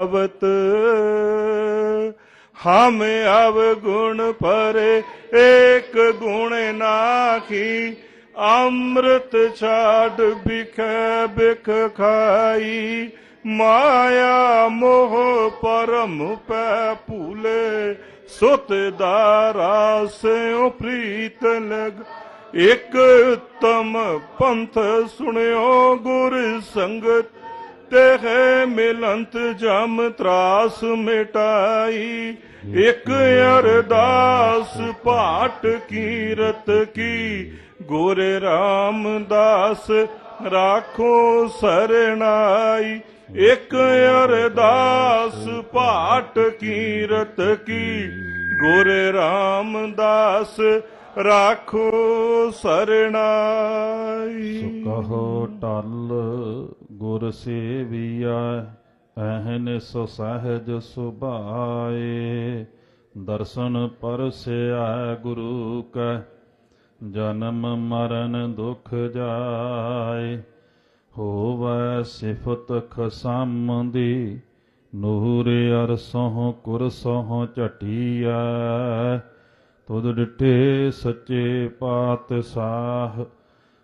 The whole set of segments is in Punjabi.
अवत हम अवगुण पर, एक गुण नाखी। अमृत छाड़ बिख बिख खाई। माया मोह परम पै पुले सुत दारा से प्रीत लग। एक उत्तम पंथ सुनो गुर संगत। ਤੇਹ ਮਿਲੰਤ, ਜਮ ਤਰਾਸ ਮਿਟਾਈ। ਇਕ ਅਰਦਾਸ ਪਾਟ ਕੀਰਤ ਕੀ, ਗੁਰ ਰਾਮਦਾਸ ਰਾਖੋ ਸਰਣਾਈ। ਇਕ ਅਰਦਾਸ ਪਾਟ ਕੀਰਤ ਕੀ, ਗੁਰ ਰਾਮਦਾਸ ਰਾਖੋ ਸਰਣਾਈ। ਕਹੋ ਟਲ ਗੁਰ ਸੇਵੀਆ ਐਹਨ ਸੋ ਸਹਿਜ ਸੁਭਾਏ। ਦਰਸ਼ਨ ਪਰਸਿਆ ਗੁਰੂ ਕੈ, ਜਨਮ ਮਰਨ ਦੁਖ ਜਾਏ। ਹੋਵੈ ਸਿਫਤ ਖਸਮ ਦੀ ਨੂਰ ਅਰਸੋਂ ਕੁਰਸੋਂ ਝਟੀਐ। ਤੁਧ ਡਿਠੇ ਸੱਚੇ ਪਾਤਸ਼ਾਹ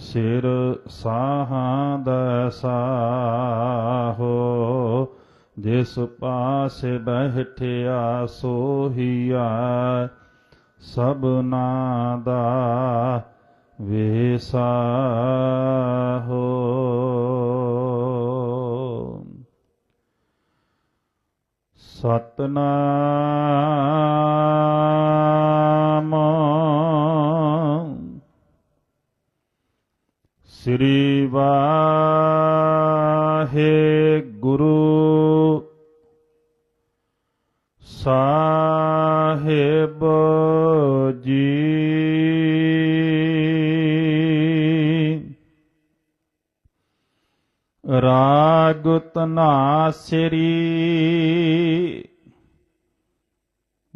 ਸਿਰ ਸਾਹਾਂ ਦਾ ਸਾਹੋ ਜਿਸ ਪਾਸੇ ਬਹਿਠਿਆ ਸੋਹੀਆ ਸਭਨਾ ਦਾ ਵਿਸਾਹੋ। ਸਤਨਾਮ ਸ੍ਰੀ ਵਾਹਿਗੁਰੂ ਸਾਹਿਬ ਜੀ। ਰਾਗ ਤਨਾਸਰੀ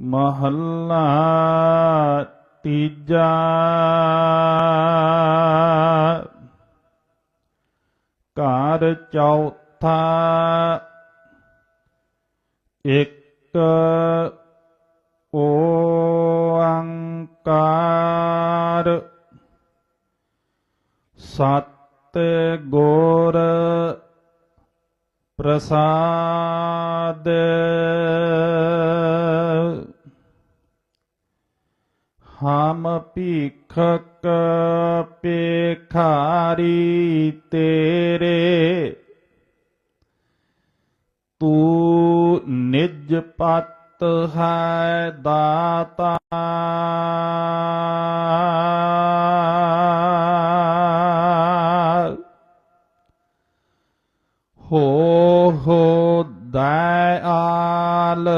ਮਹੱਲਾ ਤੀਜਾ। ਘਰ ਚੌਥਾ ਇੱਕ ਓੰਕਾਰ ਸਤ ਗੁਰ ਪ੍ਰਸਾਦ ਹਮ ਭੀਖਕ ਪੇਖਾਰੀ ਤੇਰੇ। ਤੂੰ ਨਿਜ ਪਤ ਹੈ ਦਾਤਾ। ਹੋ ਹੋ ਦਇਆਲ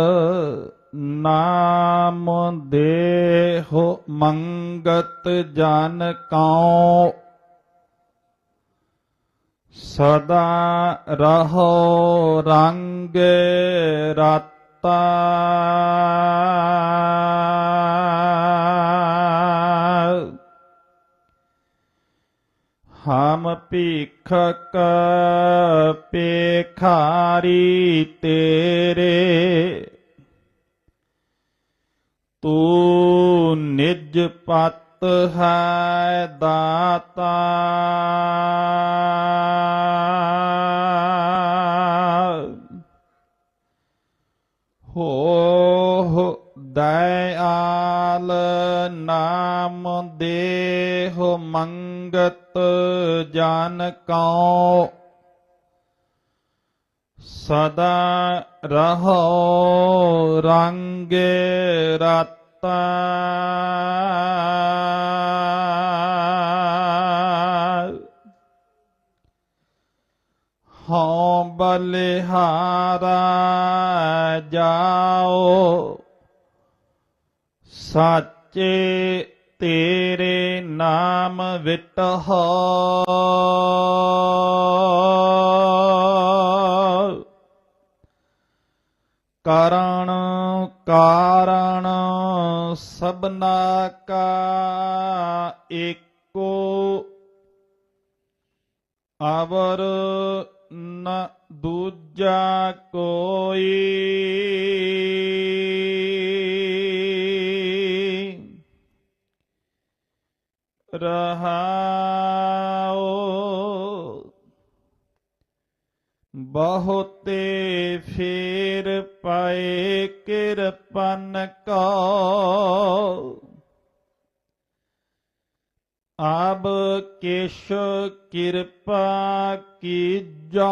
ਨਾਮ ਦੇਹੁ ਮੰਗਤ ਜਨ ਕਉ। ਸਦਾ ਰਹੋ ਰੰਗ ਰਤਾ। ਹਮ ਭੀਖਕ ਪੇਖਾਰੀ ਤੇ ਤੂੰ ਨਿਜ ਪਤ ਹੈ ਦਾਤਾ। ਹੋ ਦਇਆਲ ਨਾਮ ਦੇਹੁ ਮੰਗਤ ਜਨ ਕਉ। ਸਦਾ ਰਹੋ ਰੰਗ ਰਤਾ। ਹਉ ਬਲਿਹਾਰਾ ਜਾਓ ਸਾਚੇ ਤੇਰੇ ਨਾਮ ਵਿਟਹ। ਕਰਣ ਕਾਰਣ ਸਭਨਾ ਕਾ ਏਕੋ ਅਵਰ ਨ ਦੂਜਾ ਕੋਈ। ਰਹਾਉ ਬਹੁਤੇ ਫੇਰ ਪਾਏ ਕਿਰਪਨ ਕੋ। ਆਬ ਕਿਛ ਕਿਰਪਾ ਕੀਜੈ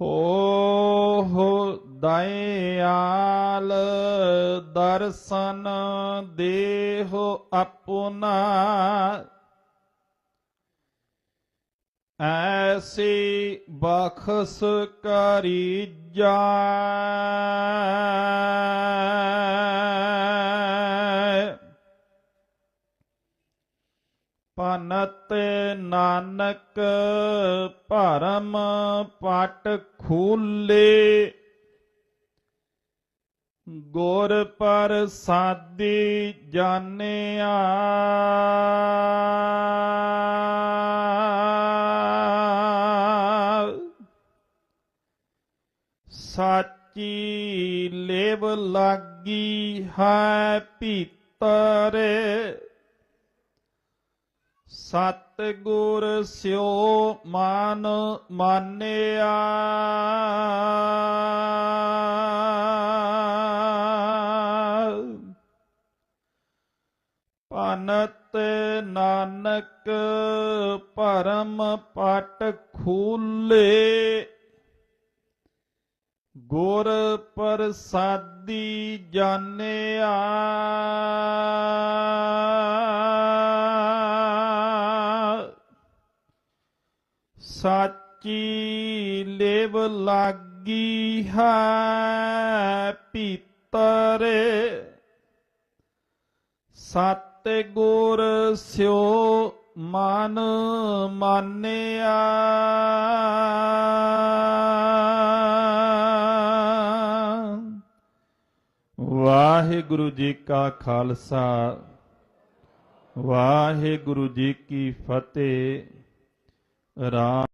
ਹੋ ਹੋ ਦਇਆਲ ਦਰਸ਼ਨ ਦੇਹੋ ਆਪਣਾ। ਐਸੀ ਬਖਸ ਕਰੀ ਜਾ ਪਨਤ ਨਾਨਕ ਭਰਮ ਪਟ ਖੂਲੇ। ਗੁਰ ਪ੍ਰਸਾਦੀ ਜਾਣਿਆ। ਸਾਚੀ ਲੇਵ ਲਾਗੀ ਹੈ ਭੀਤਰ। ਸਤ ਗੁਰ ਸਿਓ ਮਾਨ ਮਾਨਿਆ। ਪਨਤ ਨਾਨਕ ਪਰਮ ਪਟ ਖੂਲੇ ਗੁਰ ਪ੍ਰਸਾਦੀ ਜਾਣਿਆ ਸਾਚੀ ਲੇਵ ਲਾਗੀ ਹੈ ਭੀਤਰ ਸਤ ਗੁਰ ਸਿਓ ਮਨ ਮਾਨਿਆ। ਵਾਹਿਗੁਰੂ ਜੀ ਕਾ ਖਾਲਸਾ ਵਾਹਿਗੁਰੂ ਜੀ ਕੀ ਫਤਿਹ। ਰਾਮ